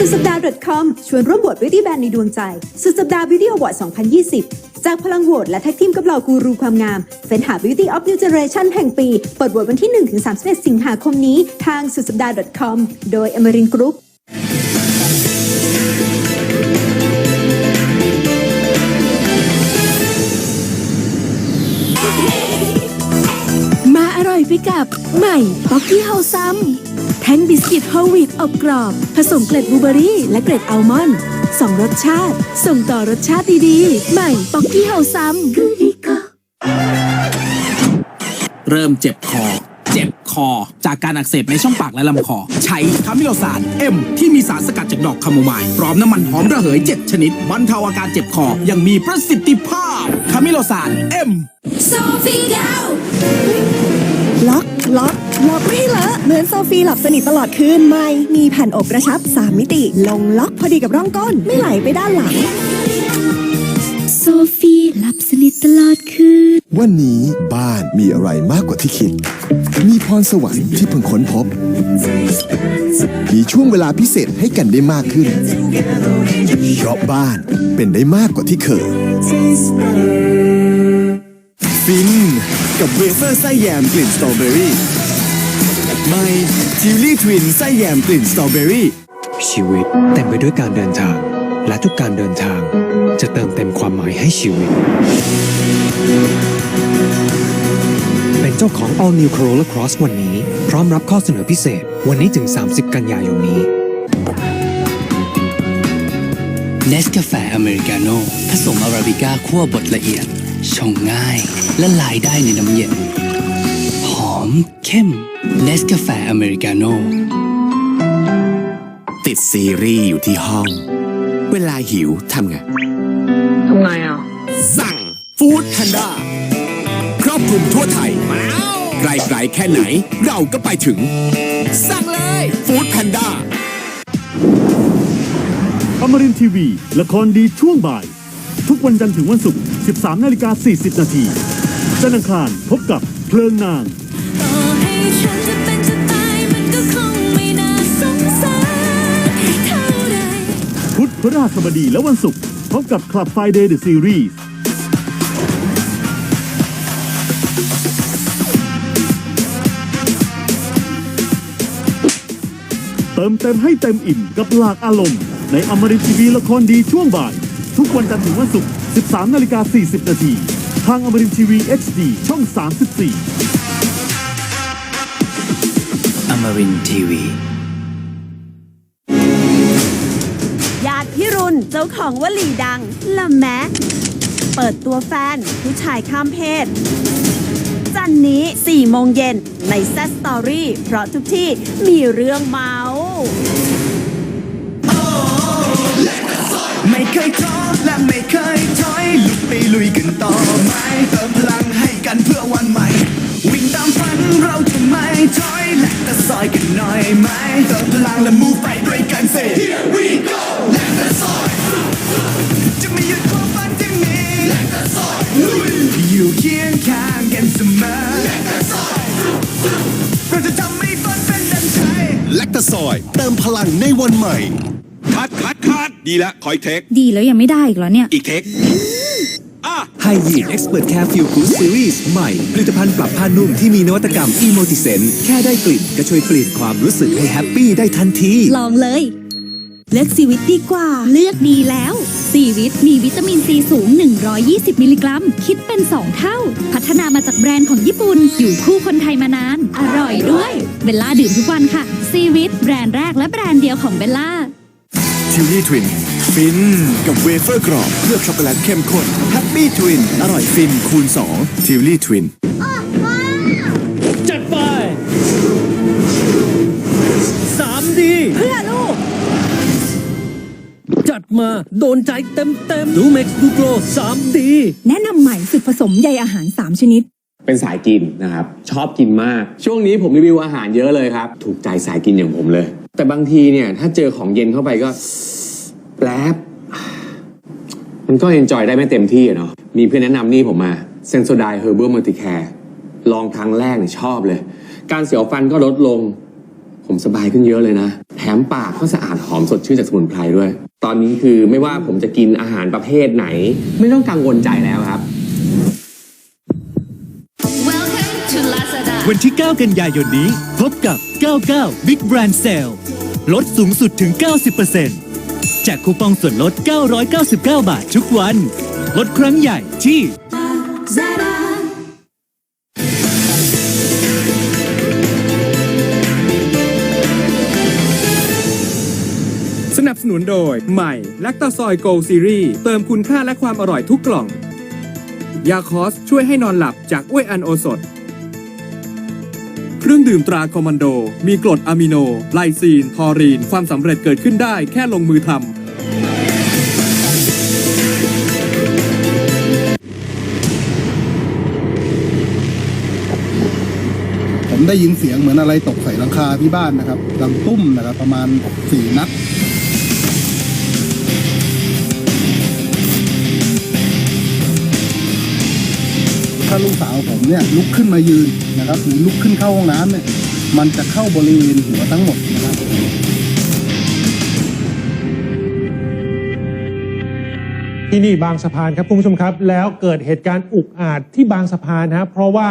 สุดสัปดาห์ .com ชวนร่วมโหวต Beauty ban ในดวงใจ สุดสัปดาห์ Beauty Award 2020 จากพลังโหวตและแท็กทีมกับเหล่ากูรูความงามเฟ้นหา Beauty of New Generation แห่งปี เปิดโหวตวันที่ 1-31 สิงหาคมนี้ ทางสุดสัปดาห์ .com โดย Amarin Group มาอร่อยไปกับใหม่ป๊อกกี้เฮาซัม ท่งบิสกิตโฮลวีตอบกรอบ ผสมเกล็ดบลูเบอรี่ และเกล็ดอัลมอนด์สองรสชาติ ส่งต่อรสชาติดีๆ ใหม่ป๊อกกี้เฮาซัมเริ่มเจ็บคอ เจ็บคอ จากการอักเสบในช่องปากและลำคอ ใช้คามิโลซานเอ็มที่มีสารสกัดจากดอกคาโมไมล์พร้อมน้ำมันหอมระเหย 7 ชนิดบรรเทาอาการเจ็บคออยังมีประสิทธิภาพคามิโลซานเอ็มล็ อก ล็อก ล็อกไม่ให้เลอะเหมือนโซฟีหลับสนิทตลอดคืนไม่ มีแผ่นอบกระชับ 3 มิติ ลงล็อกพอดีกับร่องก้น ไม่ไหลไปด้านหลัง โซฟีหลับสนิทตลอดคืน วันนี้บ้านมีอะไรมากกว่าที่คิด มีพรสวรรค์ที่เพิ่งค้นพบ มีช่วงเวลาพิเศษให้กันได้มากขึ้น เพราะบ้านเป็นได้มากกว่าที่เคยฟิน กับเวเฟอร์ไส้แยมกลิ่นสตรอเบอรี่ไม่จิวลี่ทวินไส้แยมกลิ่นสตรอเบอรี่ชีวิตเต็มไปด้วยการเดินทาง และทุกการเดินทาง จะเติมเต็มความหมายให้ชีวิต เป็นเจ้าของ All New Corolla Cross วันนี้ พร้อมรับข้อเสนอพิเศษ วันนี้ถึง 30 กันยายนนี้เนสกาแฟอเมริกาโน่ผสมอาราบิก้าคั่วบดละเอียด ชงง่ายและลายได้ในน้ำเย็น หอม เข้มเนสกาแฟอเมริกาโน่ติดซีรีส์อยู่ที่ห้อง เวลาหิวทำไง ทำไงอะ สั่งฟู้ดแพนด้าครอบคลุมทั่วไทยไกลไกลๆแค่ไหนเราก็ไปถึง สั่งเลยฟู้ดแพนด้าอมรินทีวี ละครดีช่วงบ่าย ทุกวันจันทร์ถึงวันศุกร์ 13นาฬิกา40 นาทีจันทร์อังคารพบกับเพลิงนางต่อให้ฉันจะเป็นจะตายมันก็คงไม่น่าสงสารเท่าไรพุธพฤหัสบดีและวันศุกร์พบกับ Club Friday The Series เติมเต็มให้เต็มอิ่มกับหลากอารมณ์ ในอมรินทีวีละครดีช่วงบ่าย ทุกวันจันทร์ถึงวันศุกร์ 13นาฬิกา40 นาที ทางอมรินทีวี HD ช่อง 34อมรินทีวีญาติพิรุณเจ้าของวลีดัง ละแมะเปิดตัวแฟน ผู้ชายข้ามเพศ จันทร์นี้ 4 โมงเย็นในแซสตอรี่ เพราะทุกที่มีเรื่องเมาส์ ไม่เคยท้อและไม่เคยถอยลุกไปลุยกันต่อไหมเติมพลังให้กันเพื่อวันใหม่ วิ่งตามฝันเราจะไม่ถอยและตะซอยกันหน่อยไหมเติมพลังและมูไปด้วยกันเซ่ Here we go และตะซอยจะไม่หยุดความฝันที่มีและตะซอยลุยอยู่เคียงข้างกันเสมอและตะซอยเราจะทำให้ฝันเป็นดังใจ แลคตาซอย เติมพลังในวันใหม่คัดค ดคัดดีแล้วขออีกเทค ดีแล้วยังไม่ได้อีกเหรอเนี่ย อีกเทคอะ ไฮยีนเอ็กซ์เพรสแคร์ฟิลกูซีรีส์ใหม่ ผลิตภัณฑ์ปรับผ้านุ่มที่มีนวัตกรรมอีโมติเซนแค่ได้กลิ่นก็ช่วยเปลี่ยนความรู้สึกให้แฮปปี้ได้ทันที ลองเลย เลือกซีวิตดีกว่า เลือกดีแล้วซีวิตมีวิตามินซีสูง 120 มิลลิกรัม คิดเป็น 2 เท่า พัฒนามาจากแบรนด์ของญี่ปุ่น อยู่คู่คนไทยมานาน อร่อยด้วย เบลล่าดื่มทุกวันค่ะซีวิตแบรนด์แรกและแบรนด์เดียวของเบลล่า ทิวลี่ทวินฟิน กับเวเฟอร์กรอบเคลือบช็อกโกแลตเข้มข้นแฮปปี้ทวินอร่อยฟินคูณ2ทิวลี่ทวินจัดไปสามดีเพื่อลูก จัดมาโดนใจเต็มเต็มดูเม็กดูโกรสามดีแนะนำใหม่สึกผสมใยอาหาร 3 ชนิด เป็นสายกินนะครับ ชอบกินมาก ช่วงนี้ผมรีวิวอาหารเยอะเลยครับ ถูกใจสายกินอย่างผมเลย แต่บางทีเนี่ยถ้าเจอของเย็นเข้าไปก็แป๊บมันก็เอนจอยได้ไม่เต็มที่เนาะมีเพื่อนแนะนำนี่ผมมาเซนโซไดเฮอร์เบอร์มัลติแคร์ลองครั้งแรกเนี่ยชอบเลย การเสียวฟันก็ลดลง ผมสบายขึ้นเยอะเลยนะ แถมปากก็สะอาดหอมสดชื่นจากสมุนไพรด้วย ตอนนี้คือไม่ว่าผมจะกินอาหารประเภทไหน ไม่ต้องกังวลใจแล้วครับ วันที่ 9 กันยายนนี้ พบกับ 99 Big Brand Sale ลดสูงสุดถึง 90%แจกคูปองส่วนลด 999 บาททุกวัน ลดครั้งใหญ่ที่สนับสนุนโดย ใหม่แลคตาซอยโกลซีรีส์เติมคุณค่าและความอร่อยทุกกล่อง ยาคอสช่วยให้นอนหลับจากอ้วยอันโอสถเค รื่องดื่มตราคอมมานโด มีกรดอะมิโน ไลซีน ทอรีน ความสำเร็จเกิดขึ้นได้แค่ลงมือทำผมได้ยินเสียงเหมือนอะไรตกใส่หลังคาที่บ้านนะครับดังตุ้มนะครับประมาณสี่นัด ลูกสาวผมเนี่ยลุกขึ้นมายืนนะครับหรือลุกขึ้นเข้าห้องน้ำเนี่ยมันจะเข้าบริเวณหัวทั้งหมดนะครับที่นี่บางสะพานครับคุณผู้ชมครับ แล้วเกิดเหตุการณ์อุกอาจที่บางสะพานนะครับเพราะว่า